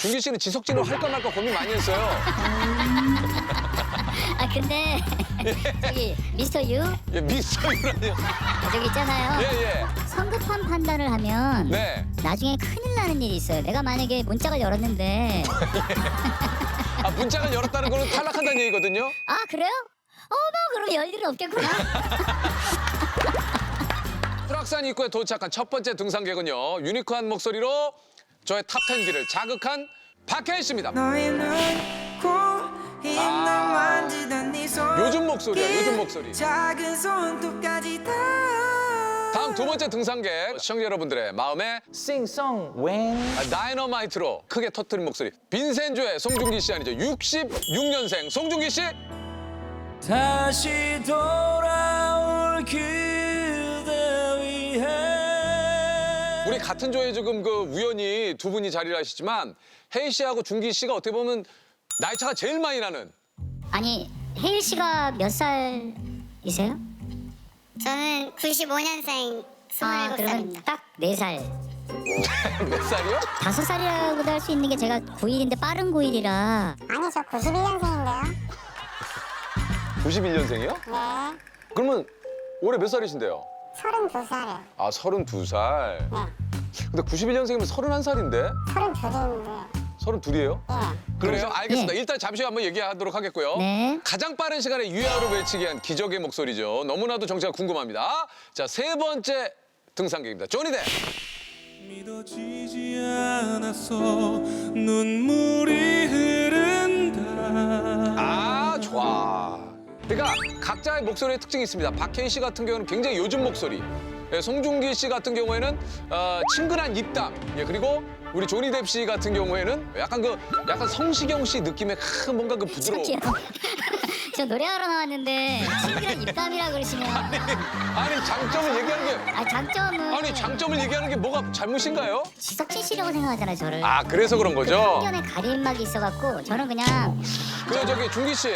준기 씨는 지석진으로 할까 말까 고민 많이 했어요. 아 근데 저기 미스터 유 예, 미스터 유라니요. 저기 있잖아요. 예, 예. 성급한 판단을 하면 네. 나중에 큰일 나는 일이 있어요. 내가 만약에 문짝을 열었는데 아, 문짝을 열었다는 거는 탈락한다는 얘기거든요. 아 그래요? 어머 그럼 열 일은 없겠구나. 수락산 입구에 도착한 첫 번째 등산 객은요. 유니크한 목소리로 저의 탑10 길을 자극한 박혜인 씨입니다. 만지던 네 손. 요즘 목소리야, 요즘 목소리. 작은 손톱까지 다. 다음 두 번째 등산객 시청자 여러분들의 마음에 Sing song when 아, 다이너마이트로 크게 터트린 목소리 빈센조의 송중기 씨 아니죠 66년생 송중기 씨 다시 돌아올 그 우리 같은 조에 지금 그 우연히 두 분이 자리를 하시지만 혜희 씨하고 중기 씨가 어떻게 보면 나이 차가 제일 많이 나는 아니 혜일 씨가 몇 살이세요? 저는 95년생 아 그러면 27살입니다. 딱 네 살. 몇 살이요? 다섯 살이라고도 할 수 있는 게 제가 9일인데 빠른 9일이라 아니, 저 91년생인데요. 91년생이요? 네. 그러면 올해 몇 살이신데요? 32살이요. 아 32살 네. 근데 91년생이면 31살인데 32인데. 32이에요? 예. 그래요? 알겠습니다. 예. 일단 잠시 후 한번 얘기하도록 하겠고요. 네. 가장 빠른 시간에 유야로 외치게 한 기적의 목소리죠. 너무나도 정체가 궁금합니다. 자, 세 번째 등산객입니다. 조니데. 믿어지지 않았어 눈물이 흐른다 아, 좋아. 그러니까 각자의 목소리의 특징이 있습니다. 박혜인 씨 같은 경우는 굉장히 요즘 목소리. 예, 송중기 씨 같은 경우에는 어, 친근한 입담. 예, 그리고 우리 조니 뎁 씨 같은 경우에는 약간 그 약간 성시경 씨 느낌의 큰 뭔가 그 부드러움. 저기요. 저 노래하러 나왔는데 친구랑 입담이라 그러시면 아니 장점을 얘기하는 게 아 장점은 아니 장점을 얘기하는 게 뭐가 잘못인가요? 지석진 씨라고 생각하잖아요 저를. 아 그래서 그런 거죠. 편견에 가림막이 있어갖고 저는 그냥 그 저기 중기 씨.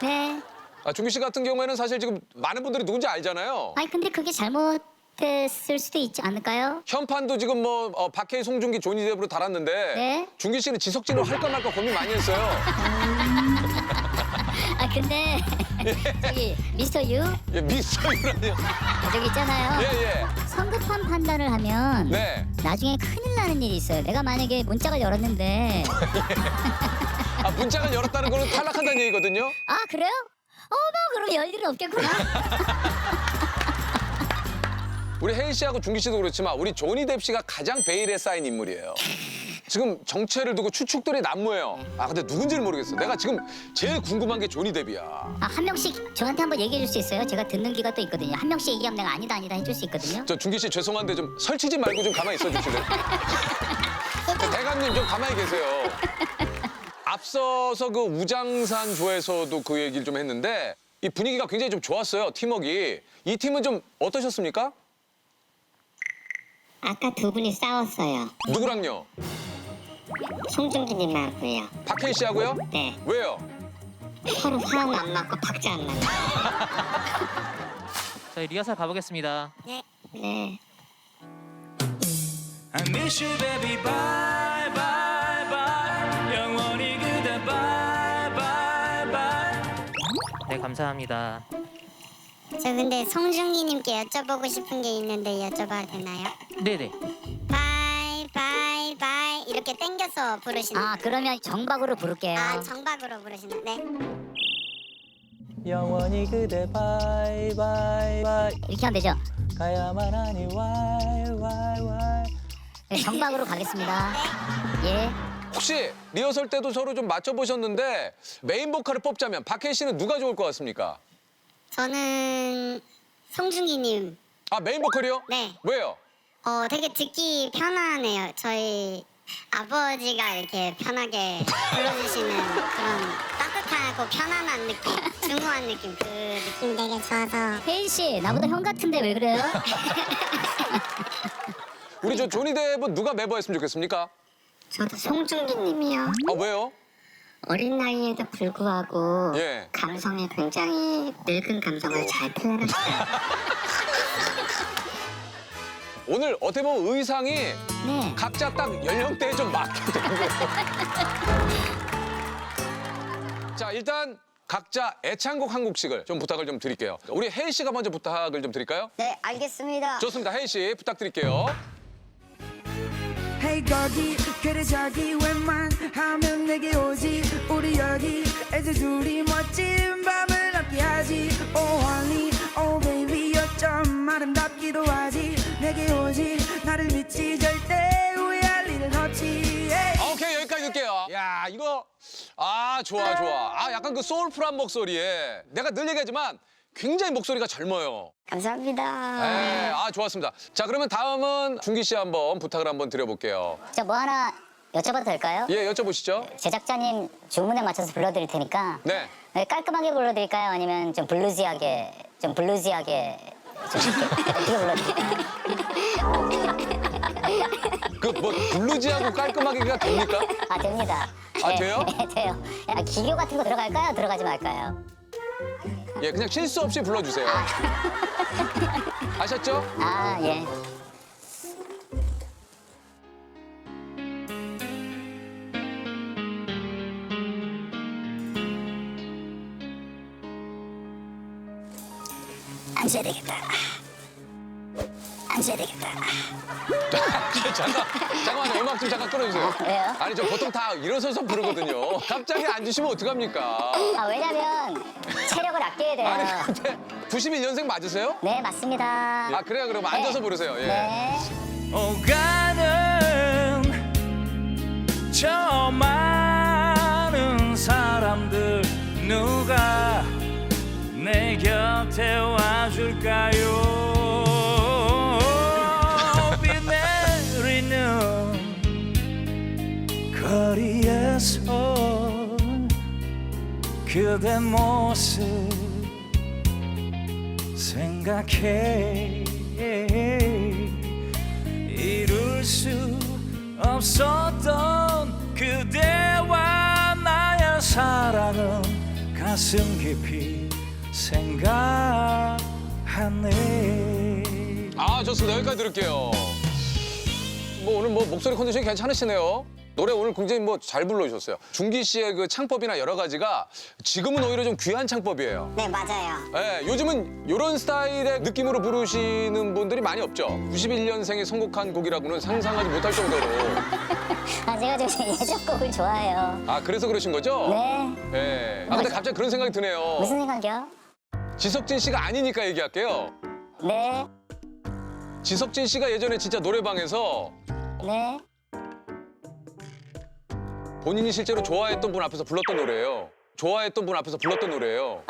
네. 아, 중기 씨 같은 경우에는 사실 지금 많은 분들이 누군지 알잖아요. 아니 근데 그게 잘못됐을 수도 있지 않을까요? 현판도 지금 뭐 어, 박해희, 송중기, 조니 뎁으로 달았는데 네. 중기 씨는 지석진으로 할까 말까 고민 많이 했어요. 아 근데 저기 미스터 유 예, 미스터 유라니요. 저기 있잖아요. 예, 예. 성급한 판단을 하면 네. 나중에 큰일 나는 일이 있어요. 내가 만약에 문짝을 열었는데 아, 문짝을 열었다는 거는 탈락한다는 얘기거든요. 아 그래요? 어머 그럼 열 일은 없겠구나. 우리 혜희 씨하고 중기 씨도 그렇지만 우리 조니 뎁 씨가 가장 베일에 쌓인 인물이에요. 지금 정체를 두고 추측들이 난무해요. 아, 근데 누군지를 모르겠어. 내가 지금 제일 궁금한 게 조니 뎁이야. 아, 한 명씩 저한테 한번 얘기해 줄 수 있어요? 제가 듣는 귀가 또 있거든요. 한 명씩 얘기하면 내가 아니다 아니다 해줄 수 있거든요. 저 중기 씨 죄송한데 좀 설치지 말고 좀 가만히 있어 주실래요? 저 대감님 좀 가만히 계세요. 앞서서 그 우장산 조에서도 그 얘기를 좀 했는데 이 분위기가 굉장히 좀 좋았어요. 팀워크. 이 팀은 좀 어떠셨습니까? 아까 두 분이 싸웠어요. 누구랑요? 송중기님하고요. 박혜인 씨하고요? 네. 왜요? 서로 화음 안 맞고 박자 안 나요. 저희 리허설 가보겠습니다. 네. 네. I miss you baby bye 네, 감사합니다. 저 근데 송중기님께 여쭤보고 싶은 게 있는데 여쭤봐도 되나요? 네네. 바이 바이 바이 이렇게 땡겨서 부르시는 아 그러면 정박으로 부를게요. 아 정박으로 부르시는 네. 영원히 그대 bye bye bye 이렇게 하면 되죠? 가야만 하니 why why why 네, 정박으로 가겠습니다. 예. 혹시 리허설 때도 서로 좀 맞춰보셨는데 메인 보컬을 뽑자면 박혜인 씨는 누가 좋을 것 같습니까? 저는 송중기님 아 메인 보컬이요? 네. 왜요? 어 되게 듣기 편하네요. 저희 아버지가 이렇게 편하게 불러주시는 그런 따뜻하고 편안한 느낌, 중후한 느낌 그 느낌 되게 좋아서 혜인 씨 나보다 형 같은데 왜 그래요? 우리 저 조니뎁은 누가 매버했으면 좋겠습니까? 저도 송중기님이요. 아 왜요? 어린 나이에도 불구하고 예. 감성이 굉장히 늙은 감성을 잘 표현하시어요 오늘 어떻게 보면 의상이 네. 각자 딱 연령대에 좀 맞게 된 거예요. 자, 일단 각자 애창곡 한 곡씩을 좀 부탁을 좀 드릴게요. 우리 혜희 씨가 먼저 부탁을 좀 드릴까요? 네 알겠습니다. 좋습니다. 혜희 씨 부탁드릴게요. 거기. 그래 저기 웬만하면 내게 오지. 우리 여기 애들 둘이 멋진 밤을 함께 하지. Oh honey, oh baby 어쩜 아름답기도 하지. 내게 오지. 나를 믿지. 절대 후회할 일은 없지. Hey. 오케이 여기까지 듣게요. 야 이거. 아 좋아 좋아. 아 약간 그 소울풀한 목소리에. 내가 늘 얘기하지만 굉장히 목소리가 젊어요. 감사합니다. 네, 아 좋았습니다. 자 그러면 다음은 준기 씨 한번 부탁을 한번 드려볼게요. 저 뭐 하나 여쭤봐도 될까요? 예 여쭤보시죠. 제작자님 주문에 맞춰서 불러드릴 테니까 네. 네, 깔끔하게 불러드릴까요? 아니면 좀 블루지하게 좀 블루지하게 좀 이렇게 어떻게 불러드릴까요? 그 뭐 블루지하고 깔끔하게가 됩니까? 아 됩니다. 아, 네, 돼요? 네, 돼요. 아, 기교 같은 거 들어갈까요? 들어가지 말까요? 예 그냥 실수 없이 불러주세요. 아셨죠? 아 예. 앉아야 되겠다. 앉아야 되겠다. 잠깐 잠깐만요 음악 좀 잠깐 끌어주세요. 왜요? 아니 저 보통 다 일어서서 부르거든요. 갑자기 앉으시면 어떡합니까? 아 왜냐면 체력을 아껴야 돼요. 아니 근데 91년생 맞으세요? 네 맞습니다. 아 그래요 그럼 앉아서 부르세요. 예. 네. 오가는 저 많은 사람들 누가 내 곁에 와줄까요 거리에서 그대 모습 생각해 이룰 수 없었던 그대와 나의 사랑은 가슴 깊이 생각하네 아 좋습니다 여기까지 들을게요. 뭐 오늘 뭐 목소리 컨디션이 괜찮으시네요. 노래 오늘 굉장히 뭐 잘 불러주셨어요. 준기 씨의 그 창법이나 여러 가지가 지금은 오히려 좀 귀한 창법이에요. 네 맞아요. 예, 요즘은 이런 스타일의 느낌으로 부르시는 분들이 많이 없죠. 91년생이 선곡한 곡이라고는 상상하지 못할 정도로. 아 제가 좀 예전 곡을 좋아해요. 아 그래서 그러신 거죠? 네. 예. 아 근데 갑자기 그런 생각이 드네요. 무슨 생각이요? 지석진 씨가 아니니까 얘기할게요. 네. 지석진 씨가 예전에 진짜 노래방에서 네. 본인이 실제로 좋아했던 분 앞에서 불렀던 노래예요. 좋아했던 분 앞에서 불렀던 노래예요.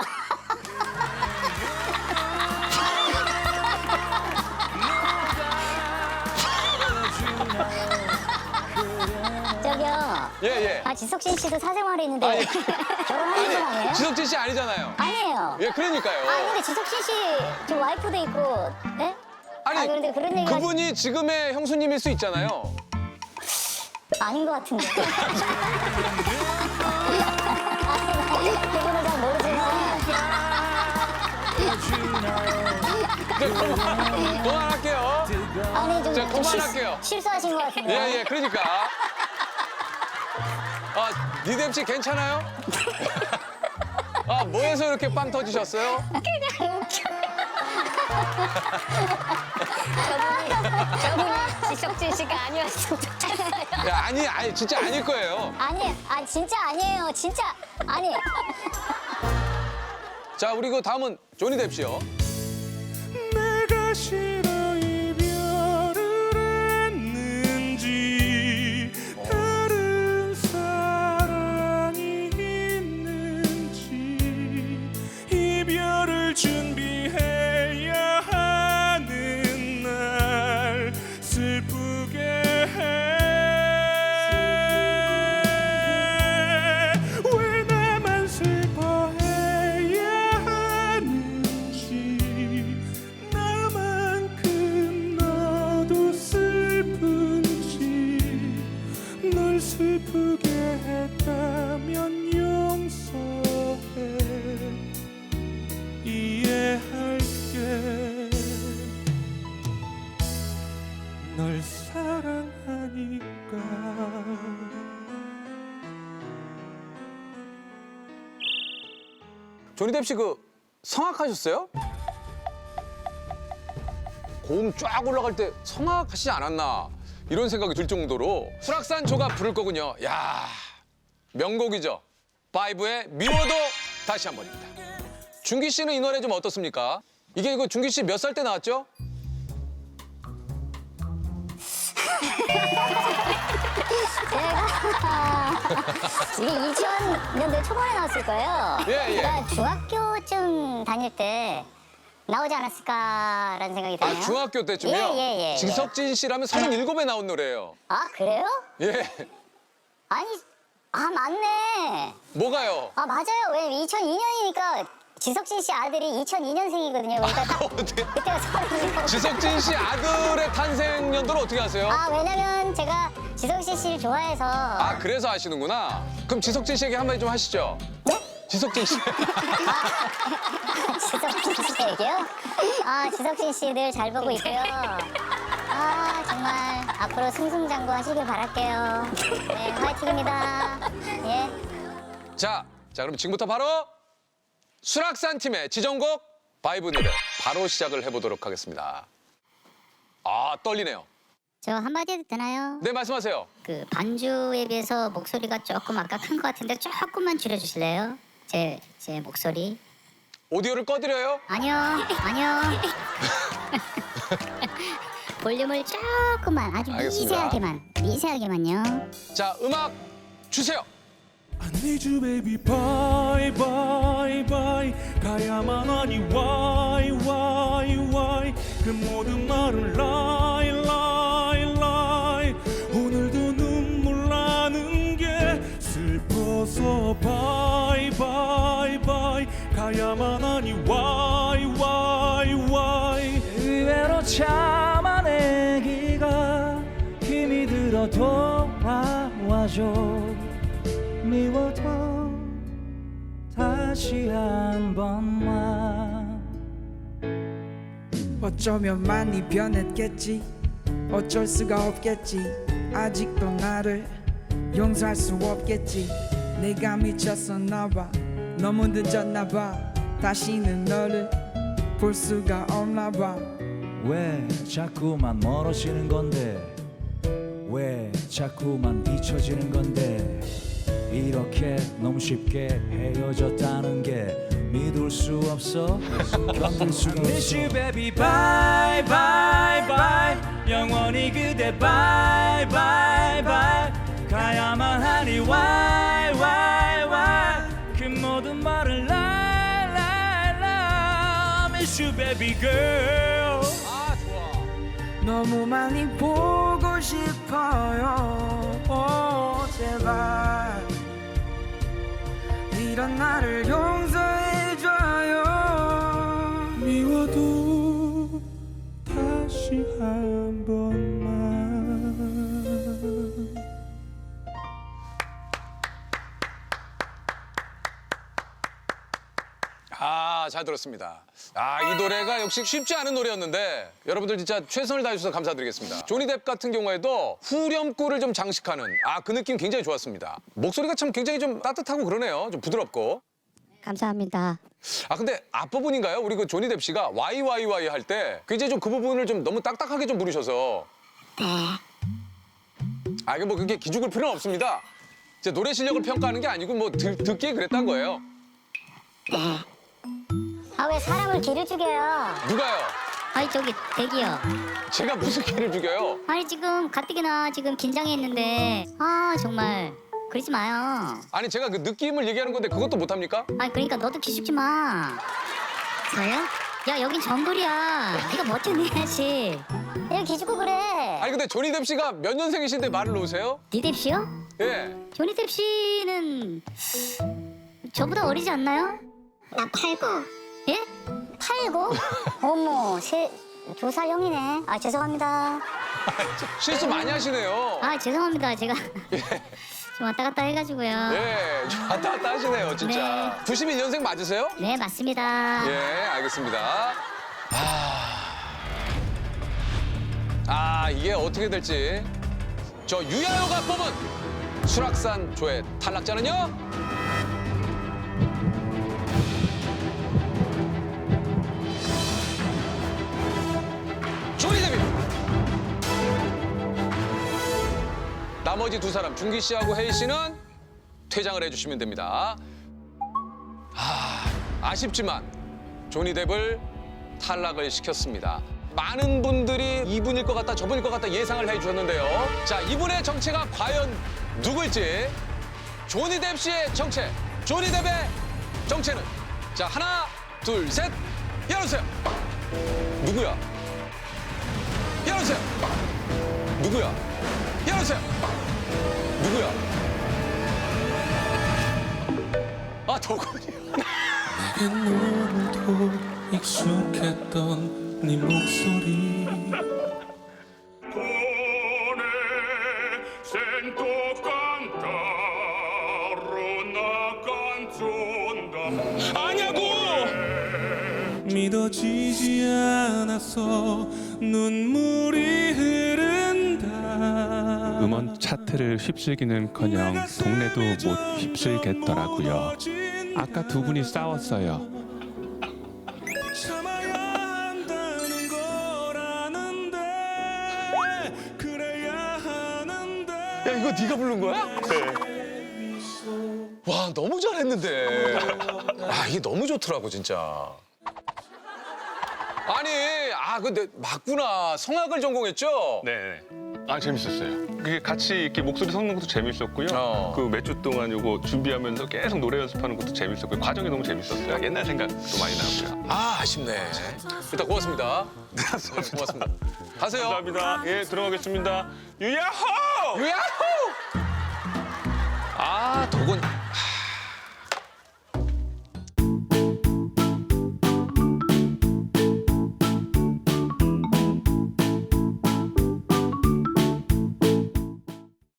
저기요. 예, 예. 아 지석진 씨도 사생활이 있는데 아니, 결혼하신 거 아니에요? 지석진 씨 아니잖아요. 아니에요. 예, 그러니까요. 아니 근데 지석진 씨 지금 와이프도 있고, 네? 아니, 아, 그런데 그런 얘기가- 그분이 지금의 형수님일 수 있잖아요. 아닌 것 같은데. 그분은 잘 모르지만 네, 그만, 그만할게요. 아니 좀, 자, 좀 그만할게요. 실, 실수하신 것 같은데. 예, 예, 그러니까. 아, 니뎀 씨 괜찮아요? 아, 뭐해서 이렇게 빵 터지셨어요? 저분이 지석진 씨가 아니었으면 좋겠어요. 야, 아니, 아니, 진짜 아닐 거예요. 아니, 아 진짜 아니에요. 진짜 아니. 자, 우리 그 다음은 조니 뎁 씨요. 조니뎁 씨그 성악하셨어요? 고음 쫙 올라갈 때 성악하시지 않았나 이런 생각이 들 정도로 수락산 조가 부를 거군요. 야 명곡이죠. 파이브의 미워도 다시 한 번입니다. 준기 씨는 이 노래 좀 어떻습니까? 이게 그 준기 씨 몇 살 때 나왔죠? 이게 2000년대 초반에 나왔을 거예요. 예, 예. 제가 중학교쯤 다닐 때 나오지 않았을까라는 생각이 드네요. 아 중학교 때쯤이요? 예, 예, 예. 지석진 씨라면 37에 나온 노래예요. 아 그래요? 예. 아니 아 맞네. 뭐가요? 아 맞아요. 왜냐면 2002년이니까 지석진 씨 아들이 2002년생이거든요. 그러니까 딱 어떻게? 그때가 서른이고. 지석진 씨 아들의 탄생 연도를 어떻게 아세요? 아 왜냐면 제가 지석진 씨를 좋아해서 아 그래서 아시는구나. 그럼 지석진 씨에게 한마디 좀 하시죠. 네? 지석진 씨. 지석진 씨에게요? 아 지석진 씨 늘 잘 보고 있고요. 아 정말 앞으로 승승장구 하시길 바랄게요. 네 화이팅입니다. 예. 자, 자 그럼 지금부터 바로 수락산 팀의 지정곡 바이브 노래 바로 시작을 해보도록 하겠습니다. 아 떨리네요. 저 한마디 해도 되나요? 네 말씀하세요. 그 반주에 비해서 목소리가 조금 아까 큰 것 같은데 조금만 줄여주실래요? 제, 제 목소리. 오디오를 꺼드려요. 아니요, 아니요. 볼륨을 조금만, 아주 알겠습니다. 미세하게만, 미세하게만요. 자 음악 주세요. I need you baby bye bye bye 가야만 하니 why why why 그 모든 말은 lie lie lie 오늘도 눈물 나는 게 슬퍼서 bye bye bye 가야만 하니 why why why 의외로 참아내기가 힘이 들어 돌아와줘 다시 한 번만. 어쩌면 많이 변했겠지? 어쩔 수가 없겠지? 아직도 나를 용서할 수 없겠지? 내가 미쳤었나 봐 너무 늦었나 봐. 다시는 너를 볼 수가 없나 봐. 왜 자꾸만 멀어지는 건데? 왜 자꾸만 잊혀지는 건데 이렇게 너무 쉽게 헤어졌다는 게 믿을 수 없어 견딜 수가 Miss you 없어 baby bye bye bye 영원히 그대 bye bye bye 가야만 하니 why why why 그 모든 말을 lie lie lie Miss you baby girl 아 좋아. 너무 많이 보고 싶어요 오, 제발 이런 나를 용서해줘요. 미워도 다시 한번 잘 들었습니다. 아, 이 노래가 역시 쉽지 않은 노래였는데 여러분들 진짜 최선을 다해 주셔서 감사드리겠습니다. 조니 뎁 같은 경우에도 후렴구를 좀 장식하는 아, 그 느낌 굉장히 좋았습니다. 목소리가 참 굉장히 좀 따뜻하고 그러네요. 좀 부드럽고. 감사합니다. 아, 근데 앞부분인가요? 우리 그 조니 뎁 씨가 YYY 할 때 굉장히 좀 그 부분을 좀 너무 딱딱하게 좀 부르셔서. 아, 이게 뭐 그게 기죽을 필요는 없습니다. 제 노래 실력을 평가하는 게 아니고 뭐 듣, 듣기에 그랬단 거예요. 아 왜 사람을 기를 죽여요? 누가요? 아니 저기 대기요. 제가 무슨 개를 죽여요? 아니 지금 가뜩이나 지금 긴장해 있는데 아 정말 그러지 마요. 아니 제가 그 느낌을 얘기하는 건데 그것도 못 합니까? 아니 그러니까 너도 기죽지 마. 저요? 야 여긴 정글이야. 네가 멋져내야지. 야 기죽고 그래. 아니 근데 조니 뎁 씨가 몇 년생이신데 말을 놓으세요? 니뎁 씨요? 예. 조니 뎁 씨는 저보다 어리지 않나요? 나 팔고 예? 팔고? 어머 세 두 살 형이네. 아 죄송합니다. 실수 많이 하시네요. 아 죄송합니다. 제가 좀 왔다 갔다 해가지고요. 예, 좀 왔다 갔다 하시네요, 진짜. 91년생 맞으세요? 네 맞습니다. 예, 알겠습니다. 아, 아 이게 어떻게 될지. 저 유야요가 뽑은 수락산 조의 탈락자는요? 나머지 두 사람 준기 씨하고 혜희 씨는 퇴장을 해주시면 됩니다. 아, 아쉽지만 조니 뎁을 탈락을 시켰습니다. 많은 분들이 이분일 것 같다, 저분일 것 같다 예상을 해주셨는데요. 자, 이분의 정체가 과연 누구일지 조니 뎁 씨의 정체, 조니 뎁의 정체는 자 하나, 둘, 셋, 열어주세요. 누구야? 열어주세요. 누구야? 열어주세요. 누구야? 아. 너무도 익숙했던 네 목소리 아냐고! 믿어지지 않아서 눈물 차트를 휩쓸기는커녕 동네도 못 휩쓸겠더라고요. 아까 두 분이 싸웠어요. 야, 이거 네가 부른 거야? 와, 너무 잘했는데. 아, 이게 너무 좋더라고, 진짜. 아니, 아, 근데 맞구나. 성악을 전공했죠? 네. 아 재밌었어요. 그게 같이 이렇게 목소리 섞는 것도 재밌었고요. 어. 그 몇 주 동안 요거 준비하면서 계속 노래 연습하는 것도 재밌었고 요. 과정이 너무 재밌었어요. 옛날 생각도 많이 나고요. 아, 아쉽네. 일단 고맙습니다. 네, 고맙습니다. 가세요. 감사합니다. 예, 들어가겠습니다. 유야호! 유야호!